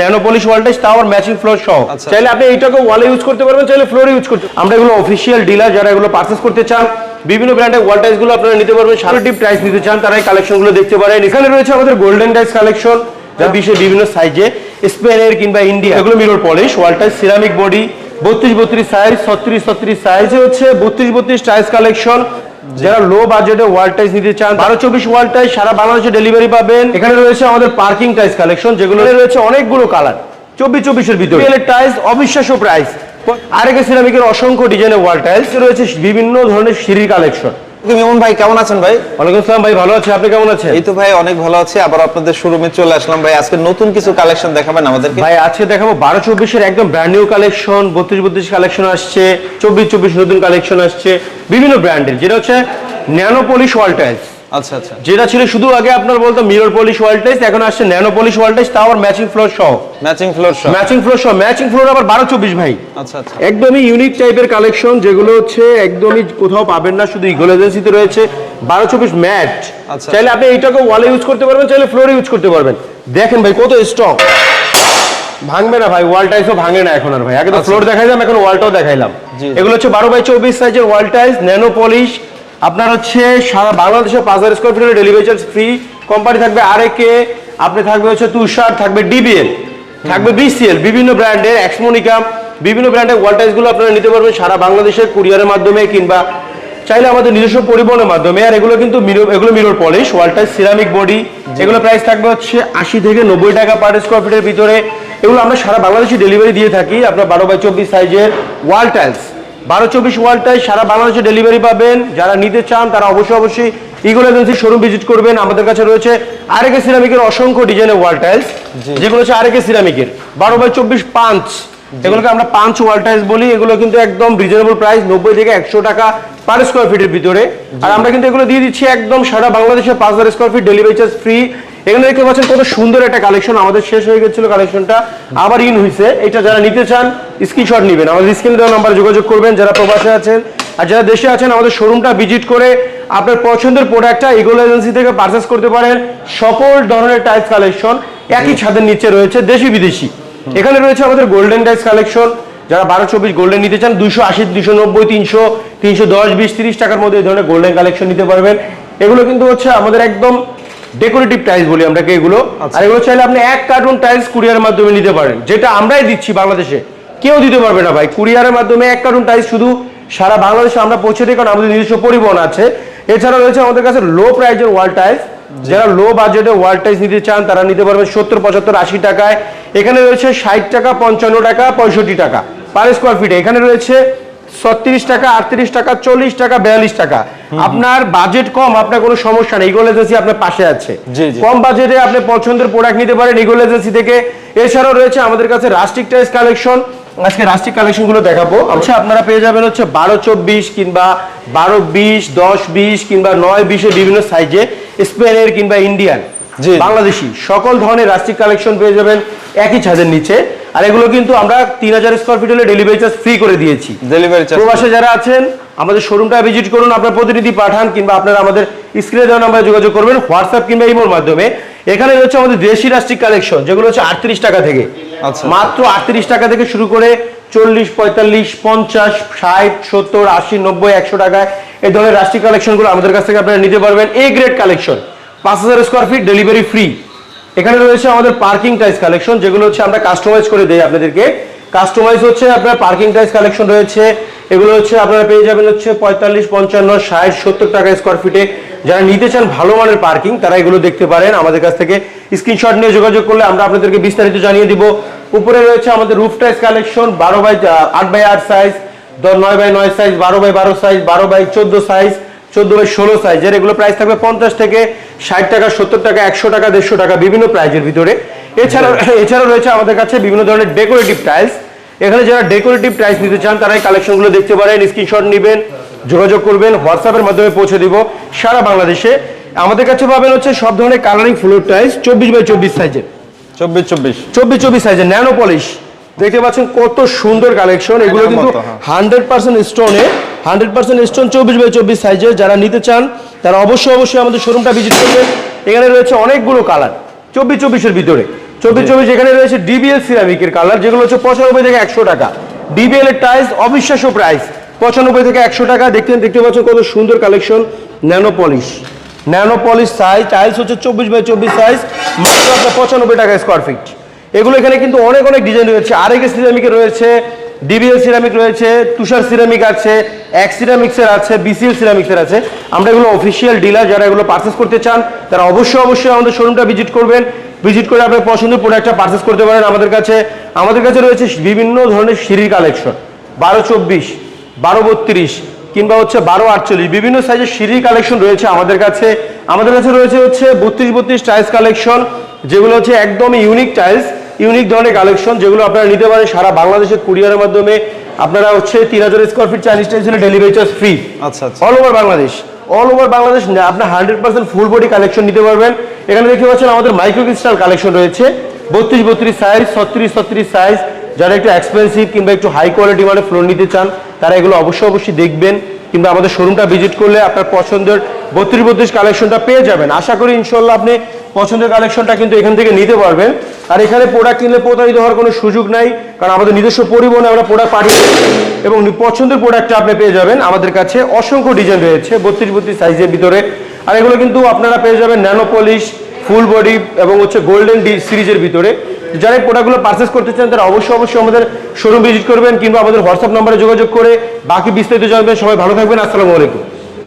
Nano polish ওয়ালটাইজ তাও আবার matching floor সহ। আচ্ছা। চাইলে আপনি এইটাকে ওয়ালে ইউজ করতে পারবেন চাইলে ফ্লোরে ইউজ করতে আমরা এগুলো অফিসিয়াল ডিলার যারা এগুলো পারচেস করতে চান বিভিন্ন ব্র্যান্ডের আপনারা নিতে পারবেন প্রাইস নিতে চান তারা এই কালেকশনগুলো দেখতে পারেন। এখানে রয়েছে আমাদের গোল্ডেন ডাইস কালেকশন যা বিশ্বের বিভিন্ন সাইজে স্পেনের কিংবা ইন্ডিয়া এগুলো mirror polish wall tiles ceramic body বত্রিশ বত্রিশ সাইজ ছত্রিশ ছত্রিশ সাইজে হচ্ছে বত্রিশ বত্রিশ টাইস কালেকশন যারা লো বাজেটে ওয়াল টাইস নিতে চান বারো চব্বিশ ওয়াল টাইস সারা বাংলাদেশে ডেলিভারি পাবেন। এখানে রয়েছে আমাদের পার্কিং টাইস কালেকশন যেগুলো রয়েছে অনেকগুলো কালার চব্বিশ চব্বিশের ভিতরে। টাইস অবিশ্বাস্য প্রাইস আরেকে সিরামিকের অসংখ্য ডিজাইনের ওয়াল টাইলস রয়েছে বিভিন্ন ধরনের সিঁড়ির কালেকশন ভাই কেমন আছেন ভাই? ওয়ালাইকুম আসসালাম ভাই ভালো আছি। আপনি কেমন আছেন? এই তো ভাই অনেক ভালো আছি। আবার আপনাদের শোরুমে চলে আসলাম ভাই। আজকে নতুন কিছু কালেকশন দেখাবেন আমাদেরকে। ভাই আজকে দেখাবো বারো চব্বিশের একদম ব্র্যান্ড নিউ কালেকশন বত্রিশ বত্রিশ কালেকশন আসছে চব্বিশ চব্বিশ নতুন কালেকশন আসছে বিভিন্ন ব্র্যান্ডের যেটা হচ্ছে ন্যানোপলিশ ওয়াল টাইলস আচ্ছা আচ্ছা। যেটা ছিল শুধু আগে আপনার বলতো মিরর পলিশ টাইলস এখন আসছে ন্যানো পলিশ টাইলস তাও আবার ম্যাচিং ফ্লোর সহ। Matching floor shop matching floor সহ। ম্যাচিং ফ্লোর আবার বারো চব্বিশ ভাই। আচ্ছা আচ্ছা। একদমই ইউনিক টাইপের কালেকশন যেগুলো হচ্ছে একদমই কোথাও পাবেন না শুধু ইগল এজেন্সিতে রয়েছে। বারো চব্বিশ ম্যাট আচ্ছা। চাইলে আপনি এইটাকে ওয়ালে ইউজ করতে পারবেন চাইলে ফ্লোরে ইউজ করতে পারবেন। দেখেন ভাই কত স্ট্রং ভাঙবে না ভাই ওয়াল টাইসও ভাঙে না এখন আর ভাই। আগে তো আচ্ছা। ফ্লোর দেখাইলাম এখন ওয়ালটাও দেখাইলাম। এগুলো হচ্ছে বারো বাই চব্বিশ সাইজের ওয়াল টাইস ন্যানো পলিশ আপনার হচ্ছে সারা বাংলাদেশে পাঁচ হাজার স্কোয়ার ফিটের ডেলিভারি চার্জ ফ্রি কোম্পানি থাকবে আরেকে আপনি থাকবে হচ্ছে তুষার থাকবে ডিবিএল থাকবে বিসিএল বিভিন্ন ব্র্যান্ডের এক্সমোনিকা বিভিন্ন ব্র্যান্ডের ওয়াল টাইসগুলো আপনারা নিতে পারবেন সারা বাংলাদেশের কুরিয়ারের মাধ্যমে কিংবা চাইলে আমাদের নিজস্ব পরিবহনের মাধ্যমে। আর এগুলো কিন্তু মিরর এগুলো mirror polish wall tiles ceramic body এগুলো প্রাইস থাকবে হচ্ছে আশি থেকে নব্বই টাকা পার স্কোয়ার ফিটের ভিতরে। এগুলো আমরা সারা বাংলাদেশে ডেলিভারি দিয়ে থাকি। আপনার বারো বাই চব্বিশ সাইজের ওয়াল টাইলস বারো চব্বিশ ওয়াল সারা বাংলাদেশে ডেলিভারি পাবেন। যারা নিতে চান তারা অবশ্যই অবশ্যই ইগল এজেন্সি শোরুম ভিজিট করবেন। আমাদের কাছে রয়েছে আরেকে সিরামিকের অসংখ্য ডিজাইনের ওয়াল টাইলস যেগুলো হচ্ছে আরেকে সিরামিকের বারো বাই চব্বিশ পাঁচ। এগুলোকে আমরা পাঁচ ওয়াল টাইলস বলি। এগুলো কিন্তু একদম রিজনেবল প্রাইস নব্বই থেকে একশো টাকা পার স্কোয়ার ফিটের ভিতরে। আর আমরা কিন্তু এগুলো দিয়ে দিচ্ছি একদম সারা বাংলাদেশে পাঁচ হাজার square feet delivery charge free এখানে দেখতে পাচ্ছেন কত সুন্দর একটা কালেকশন আমাদের শেষ হয়ে গেছিল কালেকশনটা আবার ইন হয়েছে এটা যারা নিতে চান স্ক্রিনশট নেবেন। আমাদের স্ক্রিনে দেওয়া নাম্বার যোগাযোগ করবেন, যারা প্রবাসে আছেন আর যারা দেশে আছেন, আমাদের শোরুমটা ভিজিট করে আপনার পছন্দের প্রোডাক্টটা ইগল এজেন্সি থেকে পারচেস করতে পারেন। সকল ধরনের টাইলস কালেকশন একই ছাদের নিচে রয়েছে, দেশি বিদেশি। এখানে রয়েছে আমাদের গোল্ডেন টাইলস কালেকশন যারা বারো চব্বিশ গোল্ডেন নিতে চান দুশো আশি দুশো নব্বই, তিনশো তিনশো দশ, বিশ, তিরিশ টাকার মধ্যে এই ধরনের গোল্ডেন কালেকশন নিতে পারবেন। এগুলো কিন্তু হচ্ছে আমাদের একদম ডেকোরেটিভ টাইলস বলি আমরা এগুলো? আর এগুলো চাইলে আপনি এক কার্টুন টাইলস কুরিয়ারের মাধ্যমে নিতে পারেন যেটা আমরাই দিচ্ছি বাংলাদেশে। কেউ দিতে পারবে না ভাই কুরিয়ারের মাধ্যমে এক কার্টুন টাইলস শুধু সারা বাংলাদেশে আমরা পৌঁছে দিই কারণ আমাদের নিজস্ব পরিবহন আছে। এছাড়া রয়েছে আমাদের কাছে লো প্রাইজের ওয়াল টাইলস যারা লো বাজেটে ওয়াল টাইলস নিতে চান তারা নিতে পারবেন সত্তর পঁচাত্তর আশি টাকায়। এখানে রয়েছে ষাট টাকা পঞ্চান্ন টাকা পঁয়ষট্টি টাকা। পার স্কোয়ার ফিটে এখানে রয়েছে ছত্রিশ টাকা আটত্রিশ টাকা চল্লিশ টাকা বিয়াল্লিশ টাকা। আপনার বাজেট কম আপনার কোনো সমস্যা নেই। ইগল এজেন্সি আপনার পাশে আছে। কম বাজেটে আপনি পছন্দের প্রোডাক্ট নিতে পারেন ইগল এজেন্সি থেকে। এছাড়াও রয়েছে আমাদের কাছে রাস্টিক টাইস কালেকশন আজকে রাস্টিক কালেকশনগুলো দেখাবো। আচ্ছা আপনারা পেয়ে যাবেন হচ্ছে বারো চব্বিশ কিংবা বারো বিশ দশ বিশ কিংবা নয় বিশে বিভিন্ন সাইজে স্পেনের কিংবা ইন্ডিয়ান। বাংলাদেশি। সকল ধরনের রাস্টিক কালেকশন পেয়ে যাবেন একই ছাদের নিচে। আর এগুলো কিন্তু আমরা তিন হাজার স্কোয়ার ফিট হলে ডেলিভারি চার্জ ফ্রি করে দিয়েছি। ডেলিভারি চার্জ প্রবাসে যারা আছেন আমাদের শোরুমটা ভিজিট করুন আপনার প্রতিনিধি পাঠান কিংবা আপনারা আমাদের স্ক্রিনে দেওয়া নাম্বারে যোগাযোগ করবেন হোয়াটসঅ্যাপ কিংবা ইমোর মাধ্যমে। এখানে রয়েছে আমাদের দেশি রাষ্ট্রিক কালেকশন যেগুলো হচ্ছে আটত্রিশ টাকা থেকে। আচ্ছা। মাত্র আটত্রিশ টাকা থেকে শুরু করে চল্লিশ পঁয়তাল্লিশ পঞ্চাশ ষাট সত্তর আশি নব্বই একশো টাকায় এই ধরনের রাষ্ট্রিক কালেকশনগুলো আমাদের কাছ থেকে আপনারা নিতে পারবেন। এ গ্রেড কালেকশন পাঁচ হাজার স্কোয়ার ফিট ডেলিভারি ফ্রি এখানে রয়েছে আমাদের পার্কিং টাইস কালেকশন যেগুলো হচ্ছে আমরা কাস্টমাইজ করে দেই আপনাদেরকে। কাস্টমাইজ হচ্ছে আপনার পার্কিং টাইস কালেকশন রয়েছে এগুলো হচ্ছে আপনারা পেয়ে যাবেন হচ্ছে পঁয়তাল্লিশ, পঞ্চান্ন, ষাট, সত্তর টাকা স্কোয়ার ফিটে যারা নিতে চান ভালো মানের পার্কিং তারা এগুলো দেখতে পারেন। আমাদের কাছ থেকে স্ক্রিনশট নিয়ে যোগাযোগ করলে আমরা আপনাদেরকে বিস্তারিত জানিয়ে দিব। উপরে রয়েছে আমাদের রুফ টাইস কালেকশন বারো বাই আট বাই আট সাইজ নয় বাই নয় সাইজ বারো বাই বারো সাইজ বারো বাই চোদ্দ সাইজ চোদ্দ বাই ষোলো সাইজের এগুলো প্রাইস থাকবে পঞ্চাশ থেকে ষাট টাকা, সত্তর টাকা, একশো টাকা, দেড়শো টাকা বিভিন্ন প্রাইজের ভিতরে। এছাড়াও এছাড়াও রয়েছে আমাদের কাছে বিভিন্ন ধরনের ডেকোরেটিভ টাইলস এখানে যারা ডেকোরেটিভ টাইলস নিতে চান তারা এই কালেকশনগুলো দেখতে পারেন স্ক্রিনশট নেবেন যোগাযোগ করবেন হোয়াটসঅ্যাপের মাধ্যমে পৌঁছে দিব সারা বাংলাদেশে। আমাদের কাছে পাবেন হচ্ছে সব ধরনের কালারিং ফ্লোর টাইলস চব্বিশ বাই চব্বিশ সাইজের চব্বিশ চব্বিশ। চব্বিশ চব্বিশ সাইজের ন্যানো পলিশ দেখতে পাচ্ছেন কত সুন্দর কালেকশন এগুলো কিন্তু। হান্ড্রেড পার্সেন্ট স্টোনে হান্ড্রেড পার্সেন্ট স্টোন চব্বিশ বাই চব্বিশ সাইজের যারা নিতে চান তারা অবশ্যই অবশ্যই আমাদের শোরুমটা ভিজিট করবেন। এখানে রয়েছে অনেকগুলো কালার চব্বিশ চব্বিশের ভিতরে। চব্বিশ চব্বিশ এখানে রয়েছে ডিবিএল সিরামিকের কালার যেগুলো হচ্ছে পঁচানব্বই থেকে একশো টাকা। ডিবিএল এর টাইলস অবিশ্বাস্য প্রাইস পঁচানব্বই থেকে একশো টাকা। দেখতে দেখতে পাচ্ছেন কত সুন্দর collection nano polish nano polish size tiles হচ্ছে চব্বিশ বাই চব্বিশ সাইজ মাত্র আপনার পঁচানব্বই টাকা স্কোয়ার ফিট এগুলো এখানে কিন্তু অনেক অনেক ডিজাইন রয়েছে। আরেকে সিরামিকের রয়েছে ডিবিএল সিরামিক রয়েছে, তুষার সিরামিক আছে এক সিরামিক্সের আছে বিসিএল সিরামিক্সের আছে। আমরা এগুলো অফিসিয়াল ডিলার যারা এগুলো পারচেস করতে চান, তারা অবশ্যই অবশ্যই আমাদের শোরুমটা ভিজিট করবেন। ভিজিট করে আপনার পছন্দের প্রোডাক্টটা পারচেস করতে পারেন আমাদের কাছে। আমাদের কাছে রয়েছে বিভিন্ন ধরনের সিঁড়ির কালেকশন বারো চব্বিশ বারো বত্রিশ কিংবা হচ্ছে বারো আটচল্লিশ বিভিন্ন সাইজের সিঁড়ির কালেকশন রয়েছে আমাদের কাছে। আমাদের কাছে রয়েছে হচ্ছে বত্রিশ বত্রিশ টাইলস কালেকশন যেগুলো হচ্ছে একদমই ইউনিক টাইলস ইউনিক ধরনের কালেকশন যেগুলো আপনারা নিতে পারেন সারা বাংলাদেশের কুরিয়ারের মাধ্যমে। আপনারা হচ্ছে তিন হাজার স্কোয়ার ফিট চাইনিজ টাইলসের ডেলিভারি চার্জ ফ্রি আচ্ছা আচ্ছা। All over Bangladesh all over Bangladesh না আপনার hundred percent full body collection নিতে পারবেন। এখানে দেখতে পাচ্ছেন আমাদের মাইক্রো ক্রিস্টাল কালেকশন রয়েছে। বত্রিশ বত্রিশ সাইজ ছত্রিশ ছত্রিশ সাইজ যারা একটু এক্সপেন্সিভ কিংবা একটু হাই কোয়ালিটি মানে ফ্লোর নিতে চান, তারা এগুলো অবশ্যই অবশ্যই দেখবেন। কিংবা আমাদের শোরুমটা ভিজিট করলে আপনার পছন্দের বত্রিশ বত্রিশ কালেকশনটা পেয়ে যাবেন। আশা করি ইনশাল্লাহ আপনি পছন্দের কালেকশনটা কিন্তু এখান থেকে নিতে পারবেন। আর এখানে প্রোডাক্ট কিনলে প্রতারিত হওয়ার কোনো সুযোগ নাই, কারণ আমাদের নিজস্ব পরিবহনে আমরা প্রোডাক্ট পাঠিয়ে এবং পছন্দের প্রোডাক্টটা আপনি পেয়ে যাবেন। আমাদের কাছে অসংখ্য ডিজাইন রয়েছে, বত্রিশ বত্রিশ সাইজের ভিতরে। আর এগুলো কিন্তু আপনারা পেয়ে যাবেন ন্যানো পলিশ, ফুল বডি এবং হচ্ছে গোল্ডেন ডি সিরিজের ভিতরে। যারা এই প্রোডাক্টগুলো পারচেস করতে চান, তারা অবশ্যই অবশ্যই আমাদের শোরুম ভিজিট করবেন কিংবা আমাদের হোয়াটসঅ্যাপ নাম্বারে যোগাযোগ করে বাকি বিস্তারিত জানবেন। সবাই ভালো থাকবেন, আসসালামু আলাইকুম।